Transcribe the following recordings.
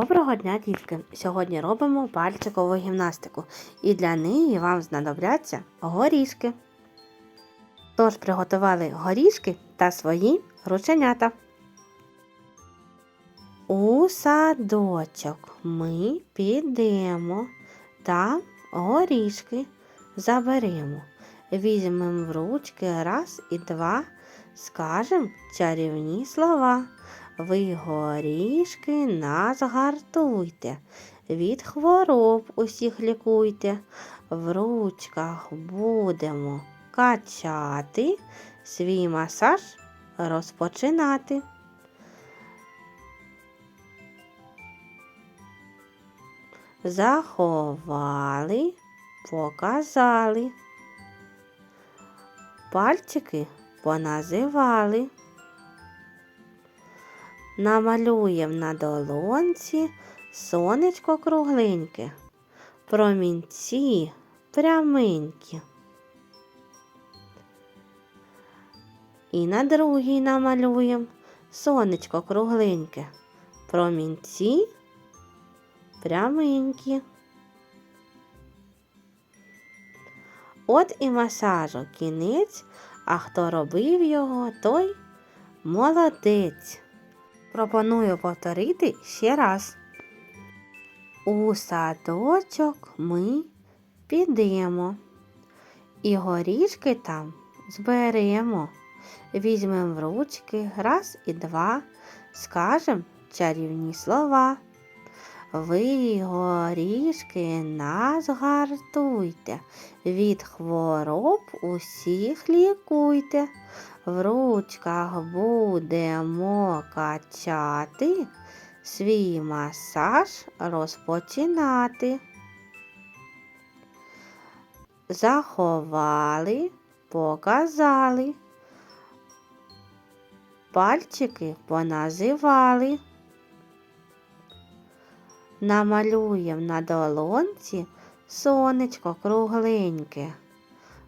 Доброго дня, дітки! Сьогодні робимо пальчикову гімнастику, і для неї вам знадобляться горішки. Тож приготували горішки та свої рученята. У садочок ми підемо та горішки заберемо. Візьмемо в ручки раз і два, скажем чарівні слова. Ви горішки нас гартуйте, від хвороб усіх лікуйте, в ручках будемо качати, свій масаж розпочинати. Заховали, показали, пальчики поназивали. Намалюємо на долонці сонечко кругленьке, промінці пряменькі. І на другій намалюємо сонечко кругленьке, промінці пряменькі. От і масажу кінець, а хто робив його, той молодець. Пропоную повторити ще раз. У садочок ми підемо, і горішки там зберемо. Візьмемо в ручки раз і два, скажем чарівні слова. Ви, горішки, нас гартуйте, від хвороб усіх лікуйте. В ручках будемо качати, свій масаж розпочинати. Заховали, показали, пальчики поназивали. Намалюємо на долонці сонечко кругленьке,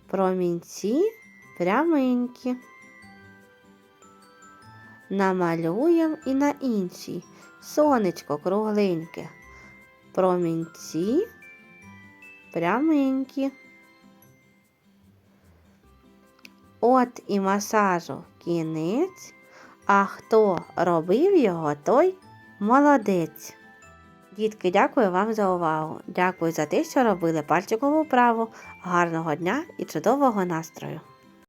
промінці пряменькі. Намалюємо і на іншій сонечко кругленьке, промінці пряменькі. От і масажу кінець, а хто робив його, той молодець. Дітки, дякую вам за увагу. Дякую за те, що робили пальчикову вправу. Гарного дня і чудового настрою!